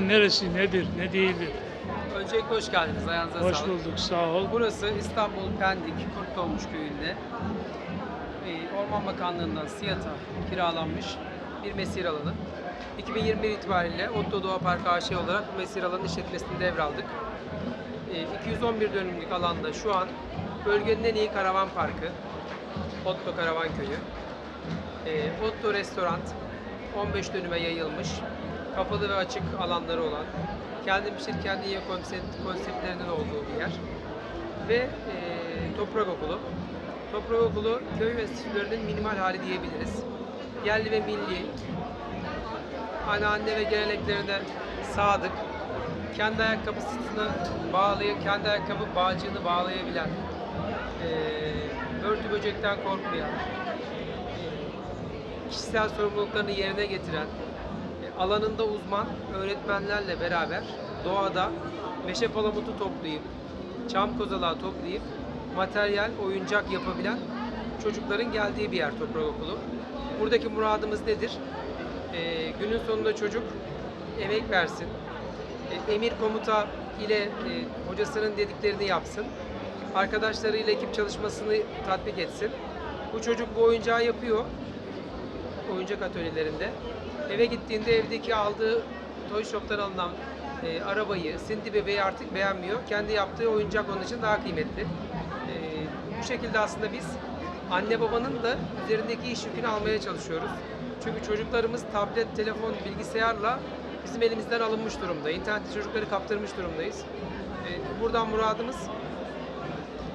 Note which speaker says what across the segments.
Speaker 1: Neresi, nedir, ne değildir?
Speaker 2: Öncelikle hoş geldiniz. Ayağınıza
Speaker 1: Hoş
Speaker 2: sağlık.
Speaker 1: bulduk, sağ ol.
Speaker 2: Burası İstanbul Pendik Kurtdolmuş köyünde e, Orman Bakanlığı'ndan SİAD'a kiralanmış bir mesir alanı. 2021 itibariyle Otto Doğa Parkı AŞ olarak bu mesir alanının işletmesini devraldık. E, 211 dönümlük alanda şu an bölgenin en iyi karavan parkı Otto Karavan Köyü. E, Otto Restoran 15 dönüme yayılmış, kapalı ve açık alanları olan, kendi pişir kendi ye konsept, konseptlerinin olduğu bir yer. Ve e, Toprak Okulu. Toprak Okulu köy ve enstitülerinin minimal hali diyebiliriz. Yerli ve milli, anneanne ve geleneklerine sadık, kendi ayakkabısını bağlayıp, kendi ayakkabı bağcığını bağlayabilen, e, börtü böcekten korkmayan, kişisel sorumluluklarını yerine getiren, e, alanında uzman öğretmenlerle beraber doğada meşe palamutu toplayıp, çam kozalağı toplayıp materyal, oyuncak yapabilen çocukların geldiği bir yer Toprak Okulu. Buradaki muradımız nedir? E, günün sonunda çocuk emek versin, e, emir komuta ile e, hocasının dediklerini yapsın, arkadaşlarıyla ekip çalışmasını tatbik etsin. Bu çocuk bu oyuncağı yapıyor, oyuncak atölyelerinde. Eve gittiğinde evdeki aldığı toy shop'tan alınan e, arabayı, Cindy bebeği artık beğenmiyor. Kendi yaptığı oyuncak onun için daha kıymetli. E, bu şekilde aslında biz anne babanın da üzerindeki iş yükünü almaya çalışıyoruz. Çünkü çocuklarımız tablet, telefon, bilgisayarla bizim elimizden alınmış durumda. İnternette çocukları kaptırmış durumdayız. E, buradan muradımız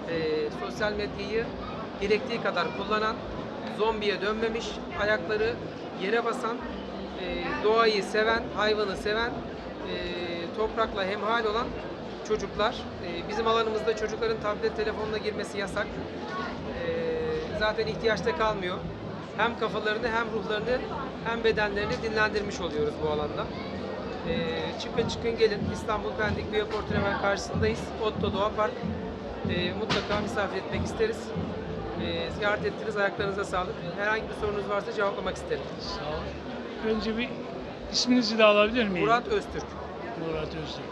Speaker 2: e, sosyal medyayı gerektiği kadar kullanan, zombiye dönmemiş, ayakları yere basan, e, doğayı seven, hayvanı seven, e, toprakla hemhal olan çocuklar. E, bizim alanımızda çocukların tablet telefonuna girmesi yasak. E, zaten ihtiyaçta kalmıyor. Hem kafalarını hem ruhlarını hem bedenlerini dinlendirmiş oluyoruz bu alanda. E, çıkın çıkın gelin İstanbul Pendik Biyoport hemen karşısındayız. Otto Doğa Park. E, mutlaka misafir etmek isteriz. E, ziyaret ettiniz ayaklarınıza sağlık. Herhangi bir sorunuz varsa cevaplamak isterim.
Speaker 1: Sağ ol. Önce bir isminizi de alabilir miyim?
Speaker 2: Murat Öztürk.
Speaker 1: Murat Öztürk.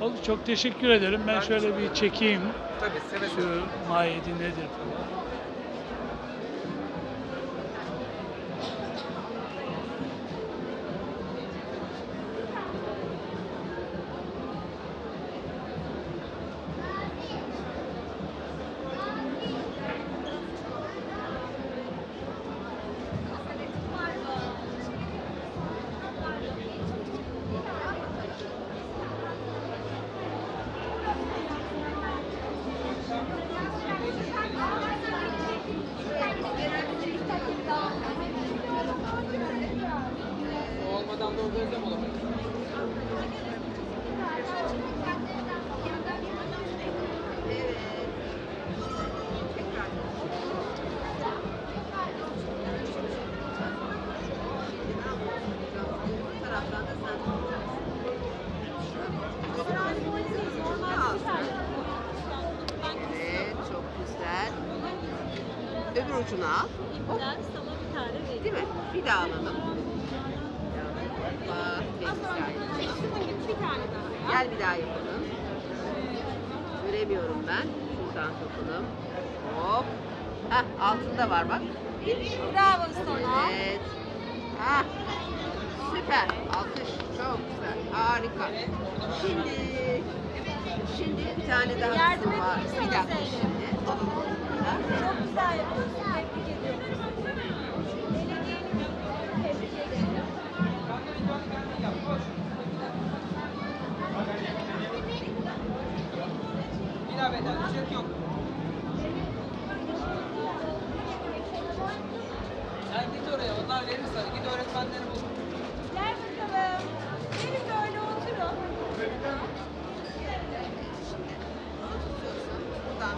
Speaker 1: Oldu, çok teşekkür ederim. Ben
Speaker 2: Ben
Speaker 1: şöyle bir çekeyim.
Speaker 2: Tabii seve
Speaker 1: Şu mahiyeti nedir falan.
Speaker 2: O olmadan da orada özlem olamayız.
Speaker 3: Evet, çok güzel. Öbür ucuna al.
Speaker 4: İmdat sana bir tane vereyim.
Speaker 3: Değil mi? Bir daha alalım. Bak,
Speaker 4: bir tane daha.
Speaker 3: Gel bir daha yapalım. Göremiyorum ben. Şuradan sokalım. Hop. Heh, altında var bak.
Speaker 4: Bravo sana.
Speaker 3: Evet. Hah. Süper. Alkış. Çok güzel. Harika. Şimdi Şimdi bir tane daha kısım var. Bir dakika
Speaker 2: ücret git oraya onlar verir. Git öğretmenleri bul.
Speaker 4: Gel bakalım. Gelin böyle oturun.
Speaker 3: Buradan